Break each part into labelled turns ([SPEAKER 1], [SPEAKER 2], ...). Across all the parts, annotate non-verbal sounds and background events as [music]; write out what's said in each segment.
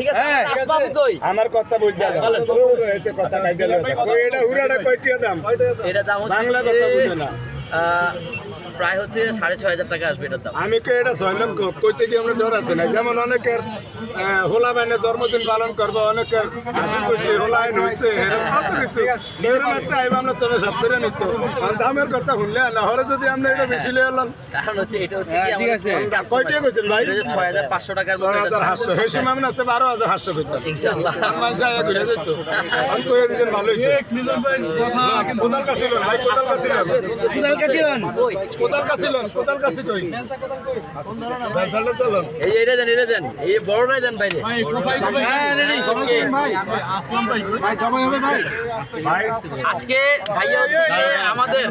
[SPEAKER 1] ঠিক আছে?
[SPEAKER 2] হ্যাঁ।
[SPEAKER 1] আসবাব কই
[SPEAKER 3] আমার কথা বুঝছে কথা কাইটা এটা হুরাটা কয়টিয়া দাম?
[SPEAKER 1] এটা দাম হচ্ছে
[SPEAKER 3] বাংলা কথা বুঝে না।
[SPEAKER 1] প্রায় হচ্ছে সাড়ে ছয় হাজার টাকা আসবে এটার দাম।
[SPEAKER 3] আমি কে এটা ছয় লক্ষ কইতে কি আমরা ডর আছে না। যেমন অনেকের হোলা বাইনে জন্মদিন পালন করব অনেকের হাসি খুশি হোলা আইন হয়েছে কত কিছু। এরকম একটা আইব আমরা তোর সব করে নিত। দামের কথা শুনলে না হরে যদি আমরা এটা বেশি লিয়ে এলাম।
[SPEAKER 1] কারণ হচ্ছে এটা হচ্ছে
[SPEAKER 2] হ্যাঁ, ঠিক আছে।
[SPEAKER 3] কয়টিয়া কইছেন ভাই?
[SPEAKER 1] ছয় হাজার পাঁচশো টাকার
[SPEAKER 3] ছয়
[SPEAKER 1] মধ্যে
[SPEAKER 3] হাজার
[SPEAKER 1] এটা
[SPEAKER 3] হাতশো সেই সময় আমি আছে বারো হাজার হাতশো করতাম
[SPEAKER 1] ইনশাআল্লাহ।
[SPEAKER 3] মানুষ আয়া ঘুরে যেত আমি কয়ে দিয়েছেন ভালো হয়েছে কাছে ভাই কাছে
[SPEAKER 2] কোদাল
[SPEAKER 3] কাছে লন কোদাল কাছে কই চলো চলো
[SPEAKER 1] এই এটা দেন এটা দেন। এই বড়টাই দেন বাইরে।
[SPEAKER 2] রেডি
[SPEAKER 3] ভাই
[SPEAKER 1] আজকে ভাইয়া হচ্ছে আমাদের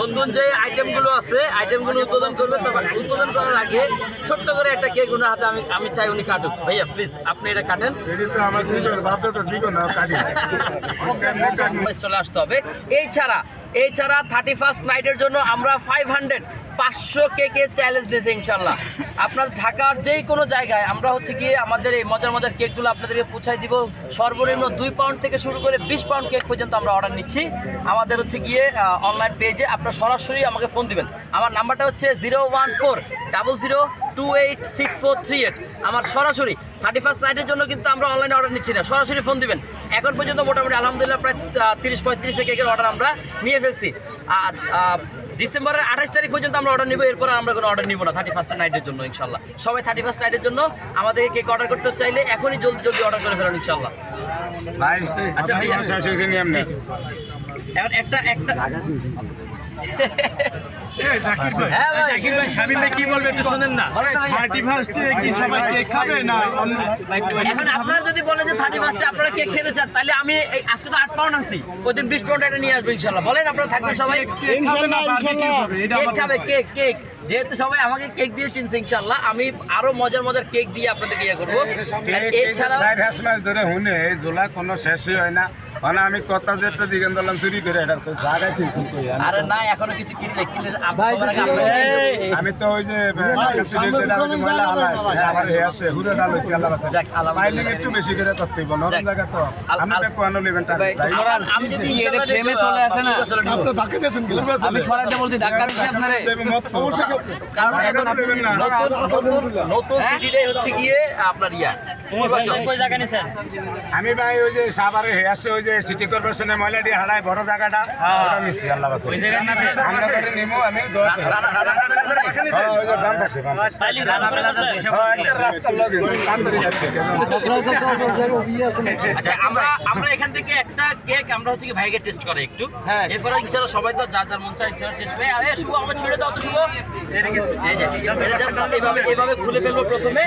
[SPEAKER 1] নতুন যে আইটেমগুলো আছে আইটেমগুলো উদ্বোধন করবে তো উদ্বোধন করার আগে ছোট্ট করে একটা কেক ওনার হাতে আমি আমি চাই উনি কাটুক। ভাইয়া প্লিজ আপনি এটা কাটেন। [laughs] চলে আসতে হবে। এই ছাড়া এই ছাড়া থার্টি ফার্স্ট নাইটের জন্য আমরা ফাইভ হান্ড্রেড পাঁচশো কেকের চ্যালেঞ্জ দিয়েছি ইনশাল্লাহ। আপনার ঢাকার যেই কোনো জায়গায় আমরা হচ্ছে গিয়ে আমাদের এই মজার মজার কেকগুলো আপনাদেরকে পৌঁছায় দিব। সর্বনিম্ন দুই পাউন্ড থেকে শুরু করে বিশ পাউন্ড কেক পর্যন্ত আমরা অর্ডার নিচ্ছি। আমাদের হচ্ছে গিয়ে অনলাইন পেজে আপনারা সরাসরি আমাকে ফোন দিবেন। আমার নাম্বারটা হচ্ছে zero one four double zero two eight six four three eight আমার সরাসরি থার্টি ফার্স্ট নাইটের জন্য কিন্তু আমরা অনলাইনে অর্ডার নিচ্ছি না। সরাসরি ফোন দিবেন। এখন পর্যন্ত মোটামুটি আলহামদুলিল্লাহ প্রায় তিরিশ পঁয়ত্রিশটা কেকের অর্ডার আমরা নিয়ে ফেলছি। আর ডিসেম্বরের আঠাশ তারিখ পর্যন্ত আমরা অর্ডার নিব এরপর আমরা কোনো অর্ডার নিব না থার্টি ফার্স্ট নাইটের জন্য ইনশাল্লাহ। সবাই থার্টি ফার্স্ট নাইটের জন্য আমাদেরকে কেক অর্ডার করতে চাইলে এখনই জলদি জলদি অর্ডার করে ফেলুন ইনশাল্লাহ।
[SPEAKER 3] ভাই
[SPEAKER 1] আচ্ছা,
[SPEAKER 3] ভাই
[SPEAKER 1] একটা একটা [laughs] হ্যাঁ ভাই।
[SPEAKER 4] জাকির ভাই শামিম ভাই কি বলবে একটু শোনেন না।
[SPEAKER 1] বলেন
[SPEAKER 4] কেক খাবে না অন্য
[SPEAKER 1] এখন আপনারা যদি বলেন যে থার্টি ফার্স্টে আপনারা কেক খেতে চান তাহলে আমি আজকে তো আট পাউন্ড আনছি। ওই দিন বিশ পাউন্ড একটা নিয়ে আসব ইনশাল্লাহ। বলেন আপনারা থাকবেন সবাই।
[SPEAKER 4] কেক খাবে
[SPEAKER 1] কেক খাবে কেক কেক যেহেতু সবাই আমাকে কেক দিয়ে চিনছে ইনশাল্লাহ আমি আরও মজার মজার কেক দিয়ে আপনাদেরকে ইয়ে করব। এছাড়া
[SPEAKER 3] ধরে হুনে জোলা কোনো শেষই হয় না। মানে আমি কথা যেটা দিকেন দিলাম চুরি করে এটা তো জায়গায় কিনছি
[SPEAKER 1] আরে না এখনও কিছু কিনলে কিনলে।
[SPEAKER 3] আমি তো ওই যে আলাই আমার হে আছে হুরে ডাল হইছে আল্লাহ
[SPEAKER 1] আলহামদুলিল্লাহ।
[SPEAKER 3] পাইলিং একটু বেশি করে করতে হইব নরম জায়গা তো। আমি তো কোয়ানো লিভেন টাকা
[SPEAKER 1] আমি যদি
[SPEAKER 2] এটা ফ্রেমে চলে আসে না?
[SPEAKER 1] চলো নিবো।
[SPEAKER 2] আমি সরাইতে বলছি ধাক্কা দিচ্ছি আপনারে?
[SPEAKER 1] কারণ এখন আপনি নতুন নতুন নতুন সিটিটাই হচ্ছে গিয়ে আপনার ইয়া।
[SPEAKER 3] আমি ভাই ওই যে সাভারে হে আছে ওই যে সিটি কর্পোরেশনে ময়লাটি হারায় বড় জায়গাটা ওটা নিছি আল্লাহ আমরা করে নিমু আমি হ্যাঁ। হ্যাঁ।
[SPEAKER 1] আচ্ছা আমরা আমরা এখান থেকে একটা কেক আমরা হচ্ছে কি ভাইকে টেস্ট করে একটু।
[SPEAKER 2] হ্যাঁ।
[SPEAKER 1] এরপরে সবাই তো যার যার মন চায় টেস্ট করে। আরে শুভ আমরা ছেড়ে দাও তো শুভ। এইভাবে এইভাবে খুলে ফেলব প্রথমে।